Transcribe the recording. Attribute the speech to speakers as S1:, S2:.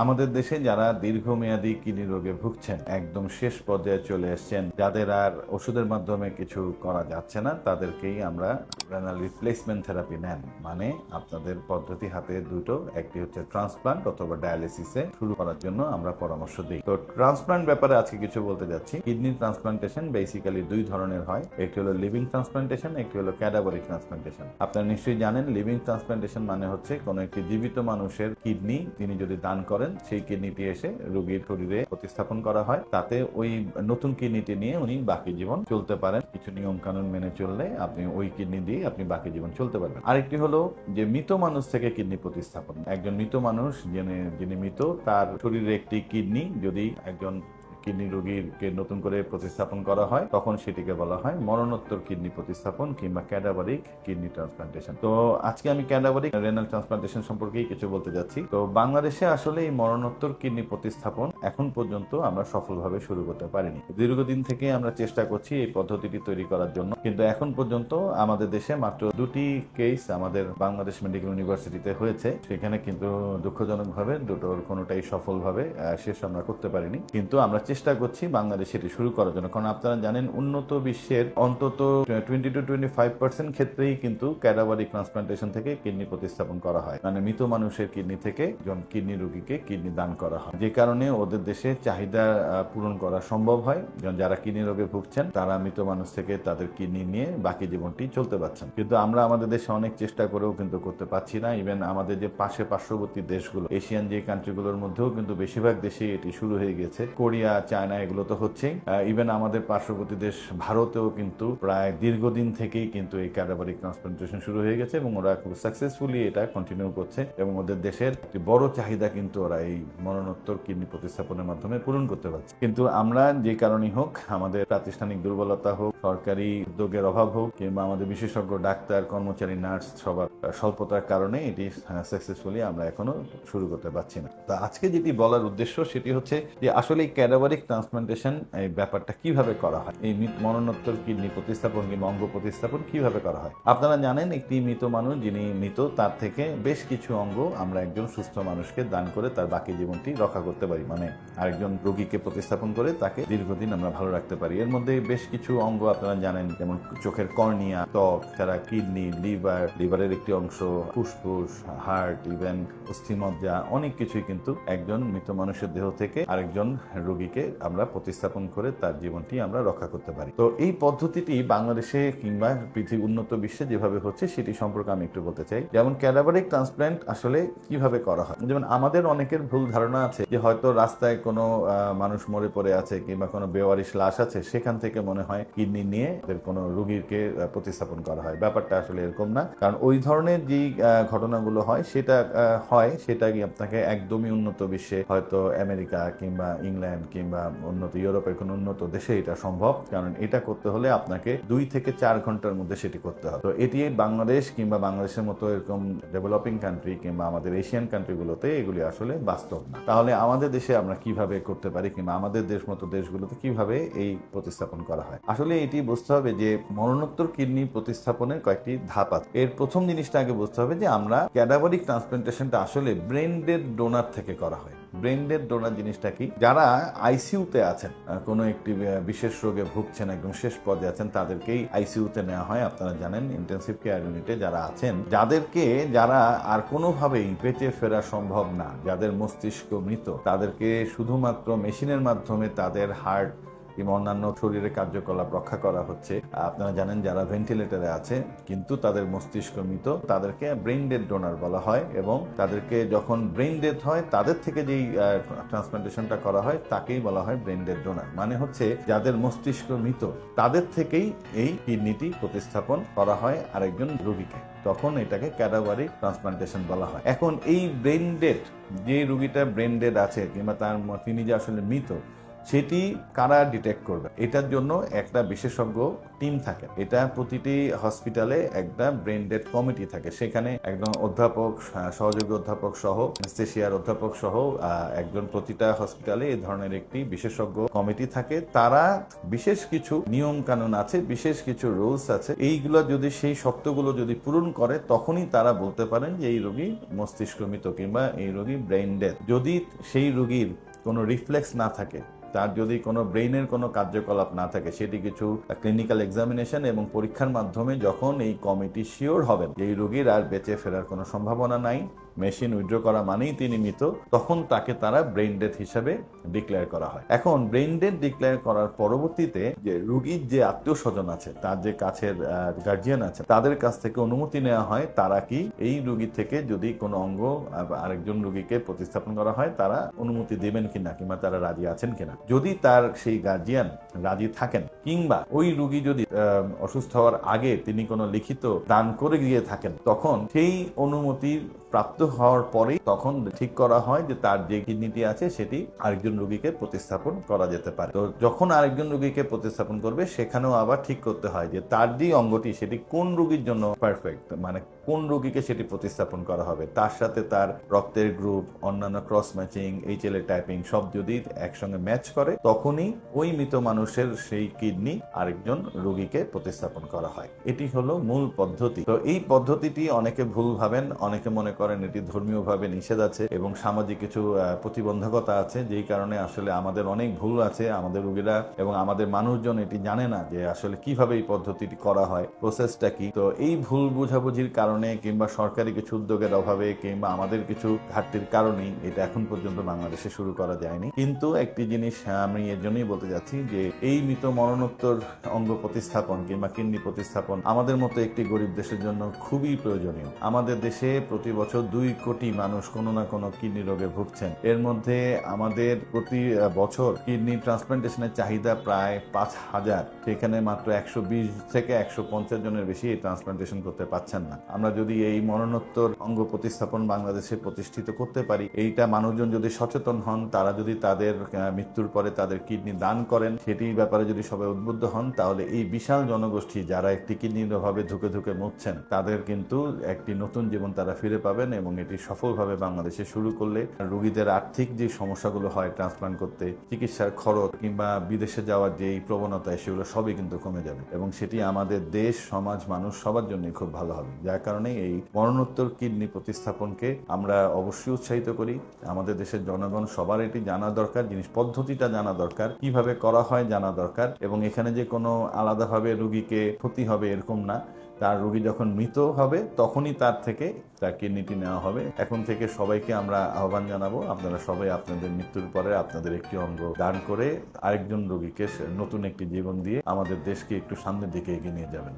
S1: আমাদের দেশে যারা দীর্ঘমেয়াদী কিডনি রোগে ভুগছেন, একদম শেষ পর্যায়ে চলে এসেছেন, যাদের আর ওষুধের মাধ্যমে কিছু করা যাচ্ছে না, তাদেরকেই আমরা রেনাল রিপ্লেসমেন্ট থেরাপি নেন। মানে আপনাদের পদ্ধতি হাতে দুটো, একটি হচ্ছে ট্রান্সপ্লান্ট অথবা ডায়ালিসিসে শুরু করার জন্য আমরা পরামর্শ দিই। তো ট্রান্সপ্লান্ট ব্যাপারে আজকে কিছু বলতে যাচ্ছি। কিডনি ট্রান্সপ্লান্টেশন বেসিক্যালি দুই ধরনের হয়। একটি হলো লিভিং ট্রান্সপ্লান্টেশন একটি হলো ক্যাডাবরিক ট্রান্সপ্লান্টেশন আপনারা নিশ্চয়ই জানেন লিভিং ট্রান্সপ্লান্টেশন মানে হচ্ছে কোনো একটি জীবিত মানুষের কিডনি, তিনি যদি দান করেন সেই কিডনিটি এসে রোগীর শরীরে প্রতিস্থাপন করা হয়। তাতে ওই নতুন কিডনিটি নিয়ে উনি বাকি জীবন চলতে পারেন। কিছু নিয়ম কানুন মেনে চললে আপনি ওই কিডনি দিয়ে আপনি বাকি জীবন চলতে পারবেন। আরেকটি হলো যে, মৃত মানুষ থেকে কিডনি প্রতিস্থাপন। একজন মৃত মানুষ যিনি যিনি মৃত, তার শরীরে একটি কিডনি যদি একজন কিডনি রোগীকে নতুন করে প্রতিস্থাপন করা হয়, তখন সেটিকে বলা হয় মরণোত্তর কিডনি প্রতিস্থাপন কিংবা ক্যাডাবারিক কিডনি ট্রান্সপ্লান্টেশন। তো আজকে আমি ক্যাডাবারিক রেনাল ট্রান্সপ্লান্টেশন সম্পর্কেই কিছু বলতে যাচ্ছি। তো বাংলাদেশে আসলে এই মরণোত্তর কিডনি প্রতিস্থাপন এখন পর্যন্ত আমরা সফলভাবে শুরু করতে পারিনি। দীর্ঘদিন থেকে আমরা চেষ্টা করছি এই পদ্ধতিটি তৈরি করার জন্য, কিন্তু এখন পর্যন্ত আমাদের দেশে মাত্র দুটি কেস আমাদের বাংলাদেশ মেডিকেল ইউনিভার্সিটিতে হয়েছে। সেখানে কিন্তু দুঃখজনকভাবে দুটোর কোনোটাই সফলভাবে শেষ আমরা করতে পারিনি। কিন্তু আমরা চেষ্টা করছি বাংলাদেশে এটি শুরু করার জন্য। কারণ আপনারা জানেন, উন্নত বিশ্বের অন্তত twenty two twenty five percent ক্ষেত্রেই কিন্তু ক্যাডাবারিক ট্রান্সপ্লান্টেশন থেকে কিডনি প্রতিস্থাপন করা হয়। মানে মৃত মানুষের কিডনি থেকে একজন কিডনি রোগীকে কিডনি দান করা হয়। যে কারণে ওদের দেশে চাহিদা পূরণ করা সম্ভব হয়। যারা কিডনি রোগে ভুগছেন, তারা মৃত মানুষ থেকে তাদের কিডনি নিয়ে বাকি জীবনটি চলতে পারছেন। কিন্তু আমরা আমাদের দেশে অনেক চেষ্টা করেও কিন্তু করতে পারছি না। ইভেন আমাদের যে পাশে পার্শ্ববর্তী দেশগুলো, এশিয়ান যে কান্ট্রিগুলোর মধ্যেও কিন্তু বেশিরভাগ দেশেই এটি শুরু হয়ে গেছে। কোরিয়া চায়না, এগুলো তো হচ্ছেই। ইভেন আমাদের পার্শ্ববর্তী দেশ ভারতেও কিন্তু প্রায় দীর্ঘদিন থেকেই কিন্তু এই ক্যাডাবারিক ট্রান্সপ্লান্টেশন শুরু হয়ে গেছে এবং ওরা খুব সাকসেসফুলি এটা কন্টিনিউ করছে এবং ওদের দেশের একটি বড় চাহিদা কিন্তু ওরা এই মরণোত্তর কিডনি প্রতিস্থাপনের মাধ্যমে পূরণ করতে পারছে। কিন্তু আমরা যে কারণেই হোক, আমাদের প্রাতিষ্ঠানিক দুর্বলতা হোক, সরকারি উদ্যোগের অভাব হোক, কিংবা আমাদের বিশেষজ্ঞ, ডাক্তার, কর্মচারী, নার্স, সবার স্বল্পতার কারণে এটি সাকসেসফুলি আমরা এখনও শুরু করতে পারছি না। তা আজকে যেটি বলার উদ্দেশ্য, সেটি হচ্ছে যে আসলে এই ক্যাডাবারিক ট্রান্সপ্লান্টেশন এই ব্যাপারটা কীভাবে করা হয়? এই মরণোত্তর, কিডনি প্রতিস্থাপন, কিংবা অঙ্গ প্রতিস্থাপন কীভাবে করা হয়? আপনারা জানেন একটি মৃত মানুষ যিনি মৃত, তার থেকে বেশ কিছু অঙ্গ আমরা একজন সুস্থ মানুষকে দান করে তার বাকি জীবনটি রক্ষা করতে পারি। মানে আরেকজন রোগীকে প্রতিস্থাপন করে তাকে দীর্ঘদিন আমরা ভালো রাখতে পারি। এর মধ্যে বেশ কিছু অঙ্গ আপনারা জানেন, যেমন চোখের কর্নিয়া, ত্বক ছাড়া কিডনি, লিভার, লিভারের একটি অংশ, ফুসফুস, হার্ট, ইভেন অস্থিমজ্জা, অনেক কিছুই কিন্তু একজন মৃত মানুষের দেহ থেকে আরেকজন রোগীকে আমরা প্রতিস্থাপন করে তার জীবনটি আমরা রক্ষা করতে পারি। তো এই পদ্ধতিটি বাংলাদেশে কিংবা পৃথিবী উন্নত বিশ্বে যেভাবে হচ্ছে সেটি সম্পর্কে আমি একটু বলতে চাই। যেমন ক্যাডাবারিক ট্রান্সপ্ল্যান্ট আসলে কীভাবে করা হয়? যেমন আমাদের অনেকের ভুল ধারণা আছে যে হয়তো রাস্তায় কোনো মানুষ মরে পড়ে আছে কিংবা কোনো বেওয়ারিশ লাশ আছে সেখান থেকে মনে হয় কিডনি নিয়ে কোনো রুগীরকে প্রতিস্থাপন করা হয়। ব্যাপারটা আসলে এরকম না। কারণ ওই ধরনের আহ, ঘটনাগুলো হয় সেটা হয় সেটা আপনাকে একদমই উন্নত বিশ্বে হয়তো আমেরিকা কিংবা ইংল্যান্ড কিংবা উন্নত ইউরোপের কোনো উন্নত দেশে এটা সম্ভব, কারণ এটা করতে হলে আপনাকে দুই থেকে চার ঘণ্টার মধ্যে সেটি করতে হবে। তো এটি বাংলাদেশ কিংবা বাংলাদেশের মতো এরকম ডেভেলপিং কান্ট্রি কিংবা আমাদের এশিয়ান কান্ট্রিগুলোতে এগুলি আসলে বাস্তব না। তাহলে আমাদের দেশে আমরা কীভাবে করতে পারি কিংবা আমাদের দেশ মতো দেশগুলোতে কীভাবে এই প্রতিস্থাপন করা হয়? আসলে এটি বুঝতে হবে যে মরণোত্তর কিডনি প্রতিস্থাপনের কয়েকটি ধাপ আছে। এর প্রথম জিনিসটা আগে বুঝতে হবে যে আমরা ক্যাডাবারিক ট্রান্সপ্লান্টেশনটা আসলে ব্রেন ডেড ডোনার থেকে করা হয়। ব্রেন ডেড ডোনার জিনিসটা কি? যারা আইসিইউতে আছেন কোনো একটি বিশেষ রোগে ভুগছেন, একদম শেষ পদে আছেন, তাদেরকেই আইসিইউতে নেওয়া হয়। আপনারা জানেন ইন্টেন্সিভ কেয়ার ইউনিটে যারা আছেন, যাদেরকে যারা আর কোনোভাবেই বেঁচে ফেরা সম্ভব না, যাদের মস্তিষ্ক মৃত, তাদেরকে শুধুমাত্র মেশিনের মাধ্যমে তাদের হার্ট কিংবা অন্যান্য শরীরের কার্যকলাপ রক্ষা করা হচ্ছে। আপনারা জানেন যারা ভেন্টিলেটরে আছে, কিন্তু তাদের মস্তিষ্ক মৃত, তাদেরকে ব্রেন ডেড ডোনার বলা হয় এবং তাদেরকে যখন ব্রেন ডেথ হয়, তাদের থেকে যেই ট্রান্সপ্লান্টেশনটা করা হয়, তাকেই বলা হয় ব্রেন ডেড ডোনার মানে হচ্ছে যাদের মস্তিষ্ক মৃত, তাদের থেকেই এই কিডনিটি প্রতিস্থাপন করা হয় আরেকজন রোগীকে। তখন এটাকে ক্যাডাবারিক ট্রান্সপ্লান্টেশন বলা হয়। এখন এই ব্রেন ডেড যে রুগীটা ব্রেন ডেড আছে, কিংবা তার তিনি যে আসলে মৃত সেটি কারা ডিটেক্ট করবে? এটার জন্য একটা বিশেষজ্ঞ টিম থাকে। এটা প্রতিটি হসপিটালে একটা ব্রেন ডেড কমিটি থাকে। সেখানে একজন অধ্যাপক সহযোগী অধ্যাপক সহ অ্যানেস্থেশিয়ার অধ্যাপক সহ একজন প্রতিটা হসপিটালে এই ধরনের একটি বিশেষজ্ঞ কমিটি থাকে। তারা বিশেষ কিছু নিয়ম কানুন আছে, বিশেষ কিছু রুলস আছে। এইগুলো যদি, সেই শর্তগুলো যদি পূরণ করে, তখনই তারা বলতে পারেন যে, এই রোগী মস্তিষ্ক মৃত কিংবা এই রোগী ব্রেন ডেথ যদি সেই রোগীর কোনো রিফ্লেক্স না থাকে তার যদি কোনো ব্রেইনের কোনো কার্যকলাপ না থাকে, সেটি কিছু ক্লিনিক্যাল এক্সামিনেশন এবং পরীক্ষার মাধ্যমে যখন এই কমিটি শিওর হবেন এই রোগীর আর বেঁচে ফেরার কোনো সম্ভাবনা নাই। মেশিন উইথড্র করা মানেই তিনি মৃত, তখন তাকে তারা ব্রেন ডেথ হিসাবে ডিক্লেয়ার করা হয়। এখন ব্রেন ডেথ ডিক্লেয়ার করার পরবর্তীতে যে রুগীর যে আত্মীয় স্বজন আছে, তার যে কাছের গার্জিয়ান আছে, তাদের কাছ থেকে অনুমতি নেওয়া হয়, তারা কি এই রোগী থেকে যদি কোনো অঙ্গ আরেকজন রুগীকে প্রতিস্থাপন করা হয়, তারা অনুমতি দেবেন কিনা কিংবা তারা রাজি আছেন কিনা? যদি তার সেই গার্জিয়ান রাজি থাকেন, কিংবা ওই রুগী যদি অসুস্থ হওয়ার আগে তিনি কোনো লিখিত দান করে গিয়ে থাকেন, তখন সেই অনুমতি প্রাপ্ত হওয়ার পরেই তখন ঠিক করা হয় যে তার যে কিডনিটি আছে, সেটি আরেকজন রোগীকে প্রতিস্থাপন করা যেতে পারে। তো যখন আরেকজন রোগীকে প্রতিস্থাপন করবে, সেখানেও আবার ঠিক করতে হয় যে তার যে অঙ্গটি, সেটি কোন রোগীর জন্য পারফেক্ট মানে কোন রোগীকে সেটি প্রতিস্থাপন করা হবে? তার সাথে তার রক্তের গ্রুপ অন্যান্য ক্রস ম্যাচিং এইচএল টাইপিং সব যদি একসঙ্গে ম্যাচ করে, তখনই ওই মৃত মানুষের সেই কিডনি আরেকজন রোগীকে প্রতিস্থাপন করা হয়। এটি হলো মূল পদ্ধতি। তো এই পদ্ধতিটি অনেকে ভুল ভাবেন, অনেকে মনে করেন, এটি ধর্মীয়ভাবে নিষেধ আছে এবং সামাজিক কিছু প্রতিবন্ধকতা আছে, যেই কারণে আসলে আমাদের অনেক ভুল আছে, আমাদের রোগীরা এবং আমাদের মানুষজন এটি জানে না যে আসলে কীভাবে এই পদ্ধতিটি করা হয় প্রসেসটা কি। তো এই ভুল বুঝাবুঝির কারণে কিংবা সরকারি কিছু উদ্যোগের অভাবে কিংবা আমাদের কিছু ঘাটতির কারণেই এটা এখন পর্যন্ত বাংলাদেশে শুরু করা যায়নি। কিন্তু একটি জিনিস আমি এর জন্যই বলতে যাচ্ছি যে এই মৃত মরণোত্তর অঙ্গ প্রতিস্থাপন কিংবা কিডনি প্রতিস্থাপন আমাদের মতো একটি গরিব দেশের জন্য খুবই প্রয়োজনীয়। আমাদের দেশে প্রতি বছর দুই কোটি মানুষ কোনো না কোনো কিডনি রোগে ভুগছেন। এর মধ্যে আমাদের প্রতি বছর কিডনি ট্রান্সপ্লান্টেশনের চাহিদা প্রায় পাঁচ হাজার। সেখানে মাত্র একশো বিশ থেকে একশো পঞ্চাশ জনের বেশি এই ট্রান্সপ্লান্টেশন করতে পারছেন না। আমরা যদি এই মরণোত্তর অঙ্গ প্রতিস্থাপন বাংলাদেশে প্রতিষ্ঠিত করতে পারি, এইটা মানুষজন যদি সচেতন হন, তারা যদি তাদের মৃত্যুর পরে তাদের কিডনি দান করেন সেটির ব্যাপারে যদি সবাই উদ্বুদ্ধ হন, তাহলে এই বিশাল জনগোষ্ঠী যারা একটি কিডনির অভাবে ধুকে ধুকে মরছেন, তাদের কিন্তু একটি নতুন জীবন তারা ফিরে পাবেন এবং এটি সফলভাবে বাংলাদেশে শুরু করলে রোগীদের আর্থিক যে সমস্যাগুলো হয় ট্রান্সপ্লান্ট করতে, চিকিৎসার খরচ কিংবা বিদেশে যাওয়ার যে প্রবণতা, সেগুলো সবই কিন্তু কমে যাবে। এবং সেটি আমাদের দেশ, সমাজ, মানুষ সবার জন্য খুব ভালো হবে। যার কারণে এই মরণোত্তর কিডনি প্রতিস্থাপনকে আমরা অবশ্যই উৎসাহিত করি। আমাদের দেশের জনগণ সবার এটি জানা দরকার, জিনিস পদ্ধতিটা জানা দরকার, কীভাবে করা হয় জানা দরকার এবং এখানে যে কোনো আলাদাভাবে রুগীকে ক্ষতি হবে এরকম না। তার রোগী যখন মৃত হবে, তখনই তার থেকে তার কিডনিটি নেওয়া হবে। এখন থেকে সবাইকে আমরা আহ্বান জানাব, আপনারা সবাই আপনাদের মৃত্যুর পরে আপনাদের একটি অঙ্গ দান করে আরেকজন রোগীকে নতুন একটি জীবন দিয়ে আমাদের দেশকে একটু সামনের দিকে এগিয়ে নিয়ে যাবেন।